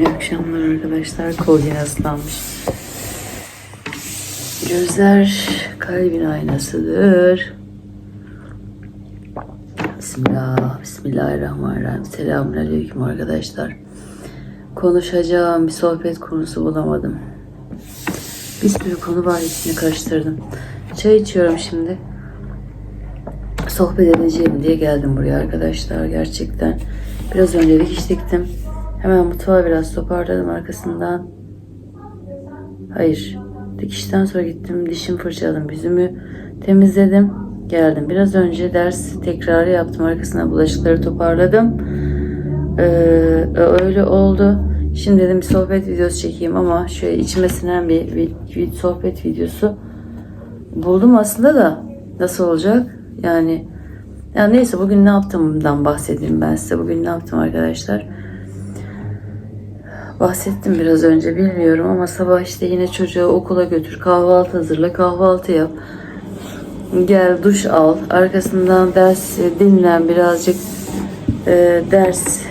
İyi akşamlar arkadaşlar. Kol yine ıslanmış. Gözler kalbin aynasıdır. Bismillah, Bismillahirrahmanirrahim. Selamünaleyküm arkadaşlar. Konuşacağım bir sohbet konusu bulamadım. Bir sürü konu var içini karıştırdım. Çay içiyorum şimdi. Sohbet edeceğim diye geldim buraya arkadaşlar. Gerçekten biraz önce dikiş diktim. Hemen mutfağı biraz toparladım arkasından. Hayır. Dikişten sonra gittim. Dişimi fırçaladım. Yüzümü temizledim. Geldim. Biraz önce ders tekrarı yaptım. Arkasından bulaşıkları toparladım. Ee, öyle oldu. Şimdi dedim bir sohbet videosu çekeyim ama şöyle içime sinen bir, bir, bir sohbet videosu buldum aslında da nasıl olacak? Yani ya neyse bugün ne yaptığımdan bahsedeyim ben size. Bugün ne yaptım arkadaşlar? Bahsettim biraz önce bilmiyorum ama sabah işte yine çocuğu okula götür, kahvaltı hazırla, kahvaltı yap. Gel duş al, arkasından ders dinlen birazcık e, ders e,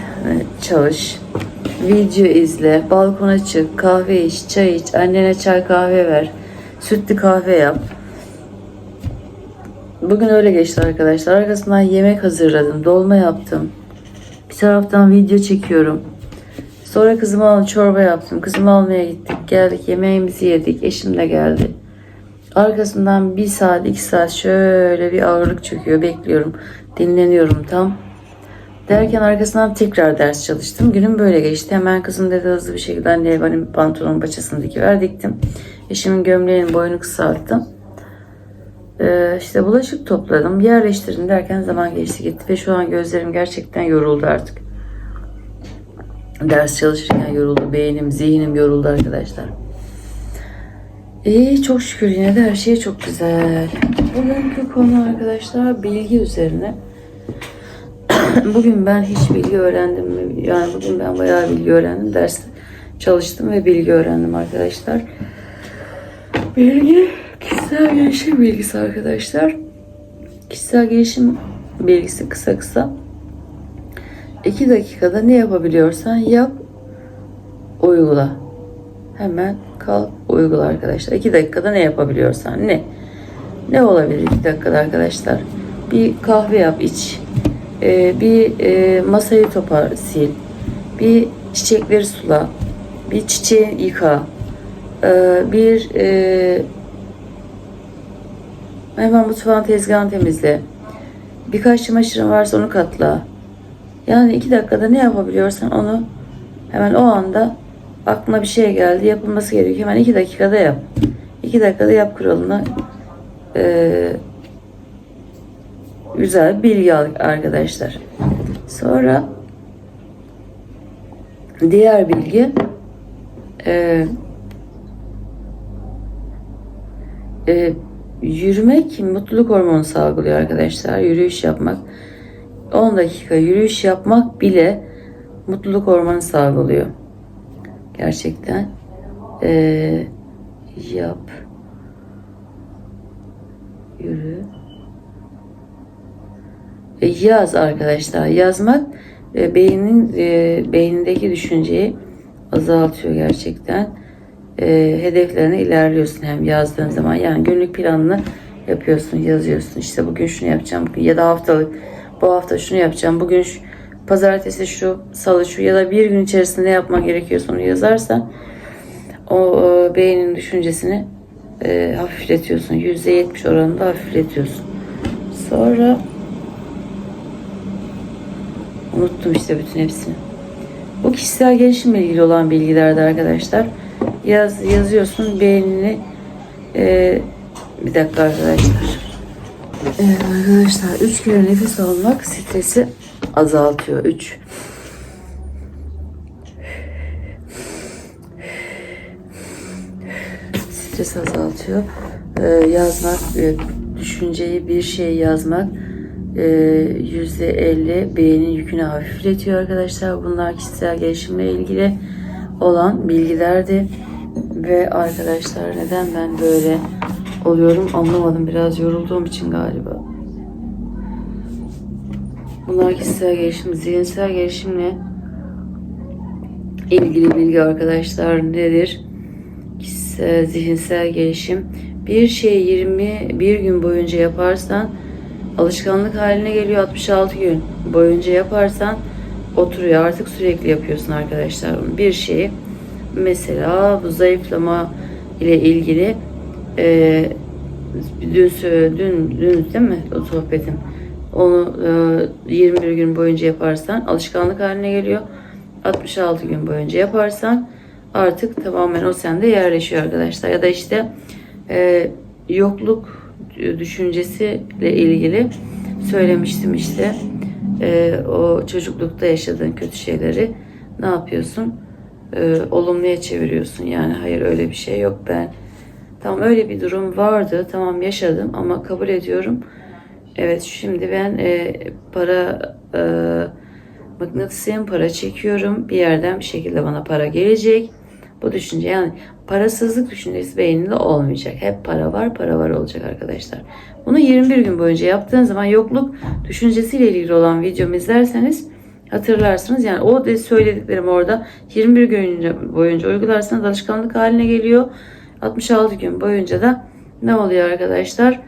çalış. Video izle, balkona çık, kahve iç, çay iç, annene çay kahve ver, sütlü kahve yap. Bugün öyle geçti arkadaşlar. Arkasından yemek hazırladım, dolma yaptım. Bir taraftan video çekiyorum. Sonra kızımı aldım, çorba yaptım. Kızımı almaya gittik, geldik, yemeğimizi yedik. Eşim de geldi. Arkasından bir saat, iki saat şöyle bir ağırlık çöküyor. Bekliyorum, dinleniyorum tam. Derken arkasından tekrar ders çalıştım. Günüm böyle geçti. Hemen kızım dedi hızlı bir şekilde anneye benim pantolonun paçasını dikiver diktim. Eşimin gömleğinin boyunu kısalttım. Ee, işte bulaşık topladım, yerleştirdim derken zaman geçti gitti ve şu an gözlerim gerçekten yoruldu artık. Ders çalışırken yoruldu, beynim, zihnim yoruldu arkadaşlar. İyi çok şükür yine de her şey çok güzel. Bugünkü konu arkadaşlar bilgi üzerine. bugün ben hiç bilgi öğrendim mi? Yani bugün ben bayağı bilgi öğrendim. Derste çalıştım ve bilgi öğrendim arkadaşlar. Bilgi kişisel gelişim bilgisi arkadaşlar. Kişisel gelişim bilgisi kısa kısa. 2 dakikada ne yapabiliyorsan yap, uygula. Hemen kalk, uygula arkadaşlar. 2 dakikada ne yapabiliyorsan ne? Ne olabilir 2 dakikada arkadaşlar? Bir kahve yap, iç. Ee, bir e, masayı topar, sil. Bir çiçekleri sula. Bir çiçeği yıka. Ee, bir e, hemen mutfağın tezgahını temizle. Birkaç çamaşırın varsa onu katla. Yani iki dakikada ne yapabiliyorsan onu hemen o anda aklına bir şey geldi yapılması gerekiyor. Hemen iki dakikada yap. İki dakikada yap kuralını. Ee, güzel bilgi aldık arkadaşlar. Sonra diğer bilgi e, e, yürümek mutluluk hormonu salgılıyor arkadaşlar. Yürüyüş yapmak 10 dakika yürüyüş yapmak bile mutluluk hormonu salgılıyor. Gerçekten. Ee, yap. Yürü. E, yaz arkadaşlar. Yazmak e, beynin e, beynindeki düşünceyi azaltıyor gerçekten. E, hedeflerine ilerliyorsun hem yazdığın zaman. Yani günlük planını yapıyorsun, yazıyorsun. İşte bugün şunu yapacağım bugün ya da haftalık bu hafta şunu yapacağım, bugün şu, pazartesi şu, salı şu ya da bir gün içerisinde ne yapman gerekiyorsa onu yazarsan o e, beynin düşüncesini e, hafifletiyorsun. %70 oranında hafifletiyorsun. Sonra unuttum işte bütün hepsini. Bu kişisel gelişimle ilgili olan bilgilerdi arkadaşlar. Yaz, yazıyorsun beynini e, bir dakika arkadaşlar. Evet arkadaşlar 3 kere nefes almak stresi azaltıyor. 3 Stres azaltıyor. Ee, yazmak, e, düşünceyi bir şey yazmak e, yüzde 50 beynin yükünü hafifletiyor arkadaşlar. Bunlar kişisel gelişimle ilgili olan bilgilerdi. Ve arkadaşlar neden ben böyle oluyorum anlamadım. Biraz yorulduğum için galiba. Bunlar kişisel gelişim, zihinsel gelişimle ilgili bilgi arkadaşlar nedir? Kişisel, zihinsel gelişim. Bir şeyi 21 gün boyunca yaparsan alışkanlık haline geliyor 66 gün boyunca yaparsan oturuyor artık sürekli yapıyorsun arkadaşlar. Bir şeyi mesela bu zayıflama ile ilgili e, dün, dün, dün değil mi o sohbetim? Onu e, 21 gün boyunca yaparsan alışkanlık haline geliyor. 66 gün boyunca yaparsan artık tamamen o sende yerleşiyor arkadaşlar. Ya da işte e, yokluk düşüncesiyle ilgili söylemiştim işte. E, o çocuklukta yaşadığın kötü şeyleri ne yapıyorsun? E, olumluya çeviriyorsun. Yani hayır öyle bir şey yok. Ben tamam öyle bir durum vardı tamam yaşadım ama kabul ediyorum evet şimdi ben e, para e, mıknatısıyım para çekiyorum bir yerden bir şekilde bana para gelecek bu düşünce yani parasızlık düşüncesi beyninde olmayacak. Hep para var, para var olacak arkadaşlar. Bunu 21 gün boyunca yaptığın zaman yokluk düşüncesiyle ilgili olan videomu izlerseniz hatırlarsınız. Yani o söylediklerim orada 21 gün boyunca uygularsanız alışkanlık haline geliyor. 66 gün boyunca da ne oluyor arkadaşlar?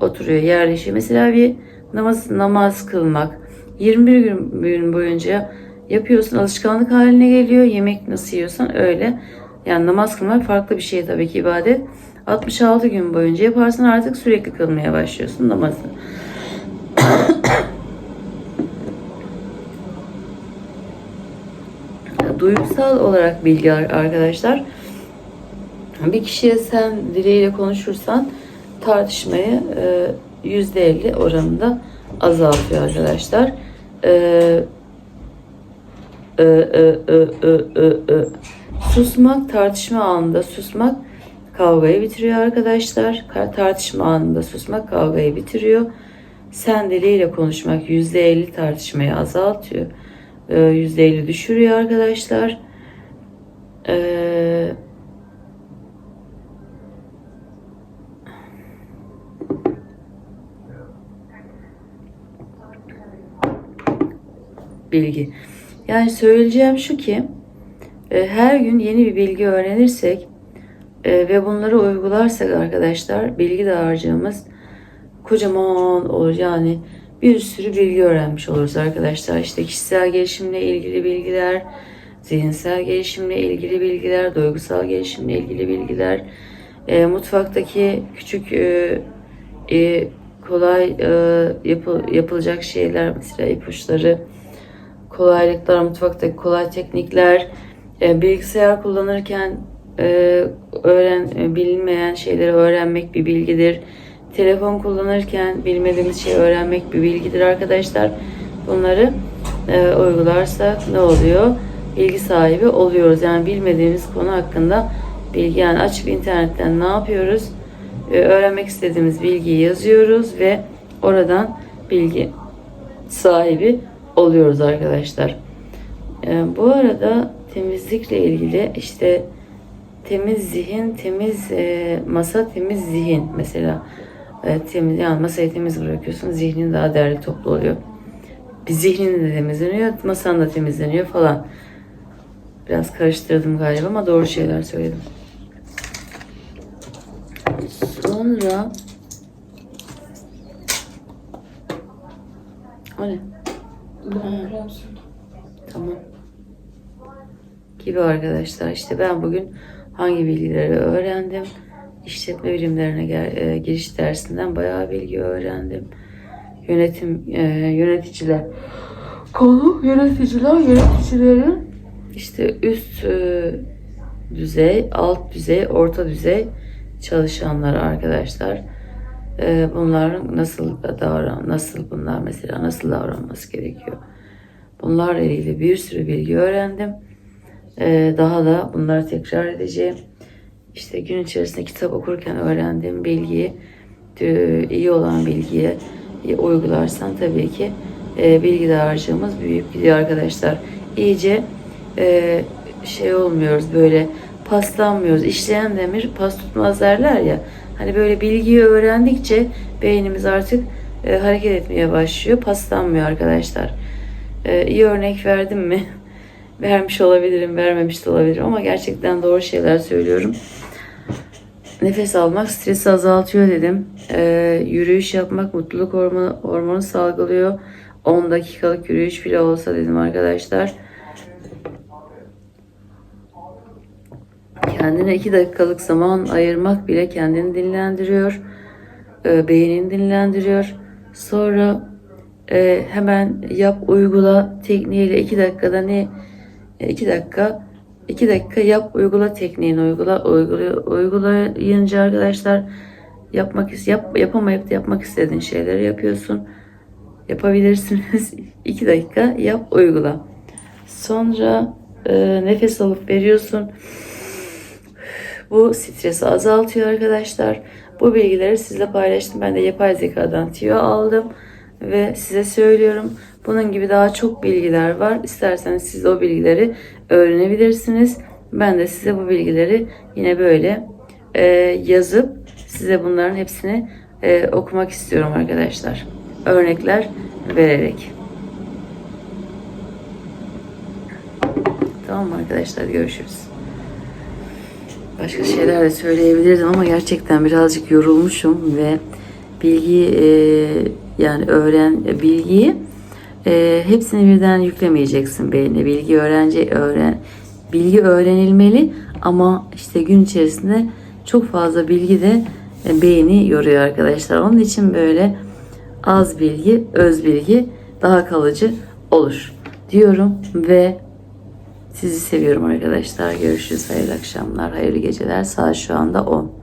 Oturuyor, yerleşiyor. Mesela bir namaz, namaz kılmak 21 gün, gün boyunca yapıyorsun alışkanlık haline geliyor. Yemek nasıl yiyorsan öyle. Yani namaz kılmak farklı bir şey tabii ki ibadet. 66 gün boyunca yaparsan artık sürekli kılmaya başlıyorsun namazı. Duygusal olarak bilgi arkadaşlar. Bir kişiye sen dileğiyle konuşursan tartışmayı %50 oranında azaltıyor arkadaşlar. Eee Ö, ö, ö, ö, ö, ö. Susmak tartışma anında susmak kavgayı bitiriyor arkadaşlar. Tartışma anında susmak kavgayı bitiriyor. Sen diliyle konuşmak %50 tartışmayı azaltıyor. %50 düşürüyor arkadaşlar. Ee, bilgi. Yani söyleyeceğim şu ki e, her gün yeni bir bilgi öğrenirsek e, ve bunları uygularsak arkadaşlar bilgi dağarcığımız kocaman olur. Yani bir sürü bilgi öğrenmiş oluruz arkadaşlar. İşte kişisel gelişimle ilgili bilgiler, zihinsel gelişimle ilgili bilgiler, duygusal gelişimle ilgili bilgiler, e, mutfaktaki küçük e, kolay e, yapı, yapılacak şeyler mesela ipuçları, kolaylıklar, mutfaktaki kolay teknikler, e, bilgisayar kullanırken e, öğren e, bilinmeyen şeyleri öğrenmek bir bilgidir. Telefon kullanırken bilmediğimiz şeyi öğrenmek bir bilgidir arkadaşlar. Bunları e, uygularsak ne oluyor? Bilgi sahibi oluyoruz. Yani bilmediğimiz konu hakkında bilgi yani açıp internetten ne yapıyoruz? E, öğrenmek istediğimiz bilgiyi yazıyoruz ve oradan bilgi sahibi oluyoruz arkadaşlar. Ee, bu arada temizlikle ilgili işte temiz zihin, temiz e, masa, temiz zihin mesela e, temiz yani masayı temiz bırakıyorsun zihnin daha değerli toplu oluyor. Bir zihnin de temizleniyor, masan da temizleniyor falan. Biraz karıştırdım galiba ama doğru şeyler söyledim. Sonra o ne? Tamam. Gibi arkadaşlar. İşte ben bugün hangi bilgileri öğrendim. İşletme bilimlerine e, giriş dersinden bayağı bilgi öğrendim. Yönetim e, yöneticiler konu yöneticiler yöneticilerin işte üst e, düzey, alt düzey, orta düzey çalışanlar arkadaşlar. E, bunların nasıl davran, nasıl bunlar mesela nasıl davranması gerekiyor. Bunlarla ilgili bir sürü bilgi öğrendim. E, daha da bunları tekrar edeceğim. İşte gün içerisinde kitap okurken öğrendiğim bilgiyi, e, iyi olan bilgiye uygularsan tabii ki e, bilgi dağarcığımız büyüyüp gidiyor arkadaşlar. İyice e, şey olmuyoruz böyle paslanmıyoruz. İşleyen demir pas tutmaz derler ya. Hani böyle bilgiyi öğrendikçe beynimiz artık e, hareket etmeye başlıyor. Paslanmıyor arkadaşlar. E, iyi örnek verdim mi? vermiş olabilirim, vermemiş de olabilirim ama gerçekten doğru şeyler söylüyorum. Nefes almak stresi azaltıyor dedim. Ee, yürüyüş yapmak mutluluk hormonu, hormonu salgılıyor. 10 dakikalık yürüyüş bile olsa dedim arkadaşlar. Kendine 2 dakikalık zaman ayırmak bile kendini dinlendiriyor. Ee, beynini dinlendiriyor. Sonra e, hemen yap uygula tekniğiyle 2 dakikada ne 2 dakika 2 dakika yap uygula tekniğini uygula uygula uygulayınca arkadaşlar yapmak yap yapamayıp da yapmak istediğin şeyleri yapıyorsun. Yapabilirsiniz. 2 dakika yap uygula. Sonra e, nefes alıp veriyorsun. Bu stresi azaltıyor arkadaşlar. Bu bilgileri sizle paylaştım. Ben de yapay zekadan tüyo aldım ve size söylüyorum. Bunun gibi daha çok bilgiler var. İsterseniz siz o bilgileri öğrenebilirsiniz. Ben de size bu bilgileri yine böyle e, yazıp size bunların hepsini e, okumak istiyorum arkadaşlar. Örnekler vererek. Tamam mı arkadaşlar? Görüşürüz. Başka şeyler de söyleyebilirdim ama gerçekten birazcık yorulmuşum ve bilgi e, yani öğren bilgiyi e, hepsini birden yüklemeyeceksin beynine. Bilgi öğrenci öğren bilgi öğrenilmeli ama işte gün içerisinde çok fazla bilgi de e, beyni yoruyor arkadaşlar. Onun için böyle az bilgi, öz bilgi daha kalıcı olur diyorum ve sizi seviyorum arkadaşlar. Görüşürüz. Hayırlı akşamlar, hayırlı geceler. Saat şu anda 10.